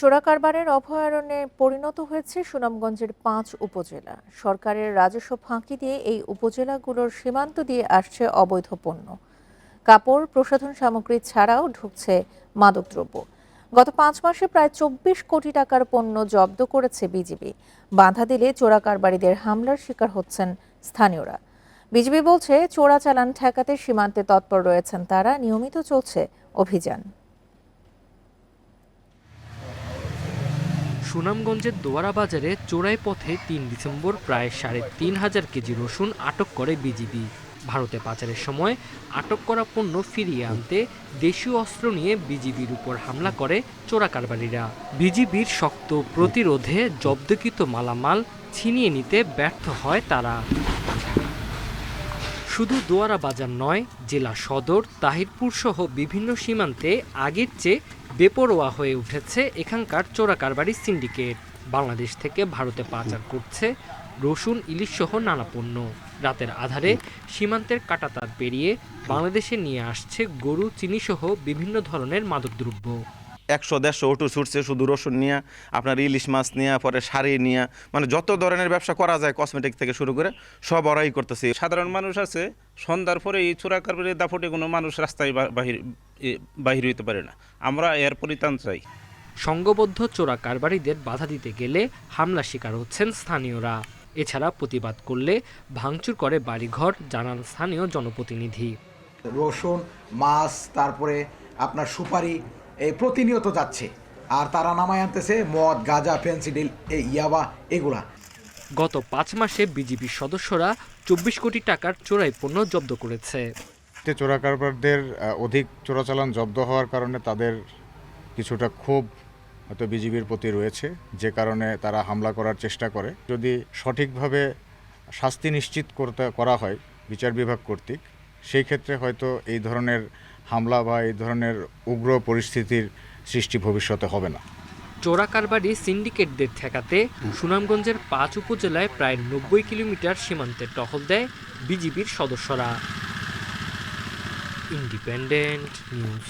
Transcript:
চোরাকারবারের অভয়ারণ্যে পরিণত হয়েছে সুনামগঞ্জের পাঁচ উপজেলা। সরকারের রাজস্ব ফাঁকি দিয়ে এই উপজেলাগুলোর সীমান্ত দিয়ে আসছে অবৈধ পণ্য। কাপড়, প্রসাধন সামগ্রী ছাড়াও ঢুকছে মাদকদ্রব্য। গত পাঁচ মাসে প্রায় চব্বিশ কোটি টাকার পণ্য জব্দ করেছে বিজিবি। বাধা দিলে চোরাকারবারিদের হামলার শিকার হচ্ছেন স্থানীয়রা। বিজিবি বলছে, চোরাচালান ঠেকাতে সীমান্তে তৎপর রয়েছেন তারা, নিয়মিত চলছে অভিযান। সুনামগঞ্জের দোয়ারা বাজারে চোরাই পথে তিন ডিসেম্বর প্রায় সাড়ে তিন হাজার কেজি রসুন আটক করে বিজিবি। ভারতে পাচারের সময় আটক করা পণ্য ফিরিয়ে আনতে দেশীয় অস্ত্র নিয়ে বিজিবির উপর হামলা করে চোরা কারবারিরা। বিজিবির শক্ত প্রতিরোধে জব্দকৃত মালামাল ছিনিয়ে নিতে ব্যর্থ হয় তারা। শুধু দোয়ারা বাজার নয়, জেলা সদর, তাহিরপুর সহ বিভিন্ন সীমান্তে আগের চেয়ে বেপরোয়া হয়ে উঠেছে এখানকার চোরাকারবারি সিন্ডিকেট। বাংলাদেশ থেকে ভারতে পাচার করছে রসুন, ইলিশ সহ নানা পণ্য। রাতের আধারে সীমান্তের কাটাতার পেরিয়ে বাংলাদেশে নিয়ে আসছে গরু, চিনি সহ বিভিন্ন ধরনের মাদকদ্রব্য। একশো দেড়শো ওটু ছুটছে শুধু রসুন নিয়ে আপনার ইলিশ মাছ নিয়ে পরে শাড়ি নিয়ে মানে যত ধরনের ব্যবসা করা যায় কসমেটিক থেকে শুরু করে সব ওরাই করতেছে। সাধারণ মানুষ আছে সন্ধ্যার পরে এই চোরা কারবারের দাপটে কোনো মানুষ রাস্তায় বাহির বাহির হইতে পারে না। আমরা এর পরিত্রাণ চাই। সংঘবদ্ধ চোরা কারবারিদের বাধা দিতে গেলে হামলা শিকার হচ্ছেন স্থানীয়রা। এছাড়া প্রতিবাদ করলে ভাঙচুর করে বাড়িঘর জানান স্থানীয় জনপ্রতিনিধি। রসুন মাছ তারপরে আপনার সুপারি এই প্রতিনিয়ত যাচ্ছে। আর তারা নামায় আনতেছে মদ গাঁজা ফেন্সিডিল এই ইয়াবা এগুলা। গত পাঁচ মাসে বিজিবির সদস্যরা চব্বিশ কোটি টাকার চোরাই পণ্য জব্দ করেছে। চোরা কারবারদের অধিক চোরাচালান জব্দ হওয়ার কারণে তাদের কিছুটা ক্ষোভ হয়তো বিজিবির প্রতি রয়েছে যে কারণে তারা হামলা করার চেষ্টা করে। যদি সঠিকভাবে শাস্তি নিশ্চিত করতে করা হয় বিচার বিভাগ কর্তৃক সেই ক্ষেত্রে হয়তো এই ধরনের হামলা বা এই ধরনের উগ্র পরিস্থিতির সৃষ্টি ভবিষ্যতে হবে না। চোরা কারবারি সিন্ডিকেটদের ঠেকাতে সুনামগঞ্জের পাঁচ উপজেলায় প্রায় নব্বই কিলোমিটার সীমান্তে টহল দেয় বিজিবির সদস্যরা। Independent news